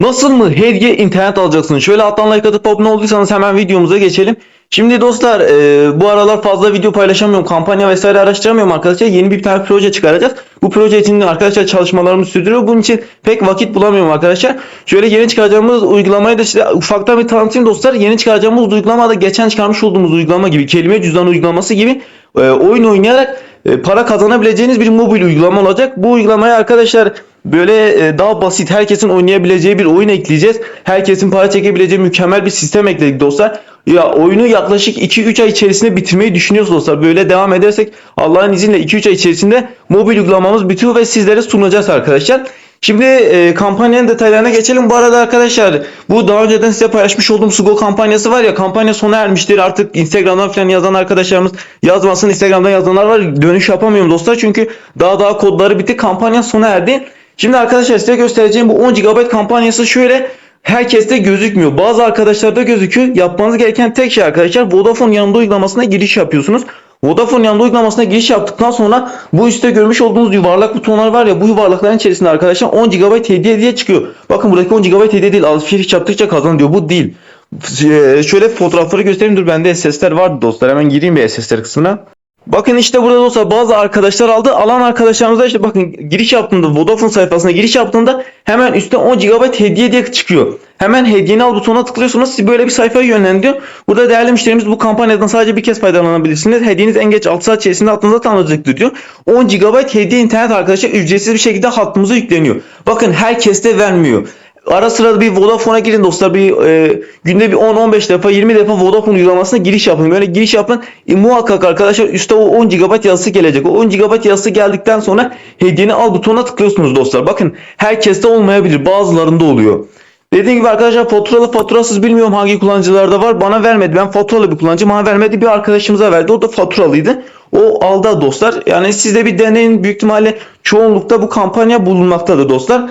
Nasıl mı hediye internet alacaksın? Şöyle alttan like atıp abone olduysanız hemen videomuza geçelim. Şimdi dostlar e, bu aralar fazla video paylaşamıyorum. Kampanya vesaire araştıramıyorum arkadaşlar. Yeni bir tane proje çıkaracağız. Bu proje için arkadaşlar çalışmalarımız sürdürüyor. Bunun için pek vakit bulamıyorum arkadaşlar. Şöyle yeni çıkaracağımız uygulamayı da size ufaktan bir tanıtayım dostlar. Yeni çıkaracağımız uygulamada geçen çıkarmış olduğumuz uygulama gibi kelime cüzdan uygulaması gibi e, oyun oynayarak e, para kazanabileceğiniz bir mobil uygulama olacak. Bu uygulamaya arkadaşlar böyle e, daha basit herkesin oynayabileceği bir oyun ekleyeceğiz. Herkesin para çekebileceği mükemmel bir sistem ekledik dostlar. Ya oyunu yaklaşık 2-3 ay içerisinde bitirmeyi düşünüyoruz dostlar. Böyle devam edersek Allah'ın izniyle 2-3 ay içerisinde mobil uygulamamız bitiyor ve sizlere sunacağız arkadaşlar. Şimdi e, kampanyanın detaylarına geçelim. Bu arada arkadaşlar bu daha önceden size paylaşmış olduğum Sugo kampanyası var ya kampanya sona ermiştir. Artık Instagram'dan falan yazan arkadaşlarımız yazmasın. Instagram'dan yazanlar var. Dönüş yapamıyorum dostlar çünkü daha daha kodları bitti. Kampanya sona erdi. Şimdi arkadaşlar size göstereceğim bu 10 GB kampanyası şöyle herkeste gözükmüyor. Bazı arkadaşlarda gözüküyor. Yapmanız gereken tek şey arkadaşlar Vodafone yanında uygulamasına giriş yapıyorsunuz. Vodafone yanında uygulamasına giriş yaptıktan sonra bu üstte görmüş olduğunuz yuvarlak butonlar var ya bu yuvarlakların içerisinde arkadaşlar 10 GB hediye diye çıkıyor. Bakın buradaki 10 GB hediye değil alışveriş yaptıkça kazan diyor. Bu değil. Ee, şöyle fotoğrafları göstereyim dur bende SS'ler vardı dostlar hemen gireyim bir SS'ler kısmına. Bakın işte burada dostlar bazı arkadaşlar aldı. Alan arkadaşlarımıza işte bakın giriş yaptığında Vodafone sayfasına giriş yaptığında hemen üstte 10 GB hediye diye çıkıyor. Hemen hediyeni al butonuna tıklıyorsunuz. Sizi böyle bir sayfaya yönlendiriyor. Burada değerli müşterimiz bu kampanyadan sadece bir kez faydalanabilirsiniz. Hediyeniz en geç 6 saat içerisinde hattınıza tanınacaktır diyor. 10 GB hediye internet arkadaşlar ücretsiz bir şekilde hattımıza yükleniyor. Bakın herkes de vermiyor. Ara sıra bir Vodafone'a girin dostlar. Bir e, günde bir 10-15 defa 20 defa Vodafone uygulamasına giriş yapın. Böyle giriş yapın. E, muhakkak arkadaşlar üstte o 10 GB yazısı gelecek. O 10 GB yazısı geldikten sonra hediyeni al butonuna tıklıyorsunuz dostlar. Bakın herkeste olmayabilir. Bazılarında oluyor. Dediğim gibi arkadaşlar faturalı faturasız bilmiyorum hangi kullanıcılarda var. Bana vermedi. Ben faturalı bir kullanıcı. Bana vermedi. Bir arkadaşımıza verdi. O da faturalıydı. O aldı dostlar. Yani siz de bir deneyin. Büyük ihtimalle çoğunlukta bu kampanya bulunmaktadır dostlar.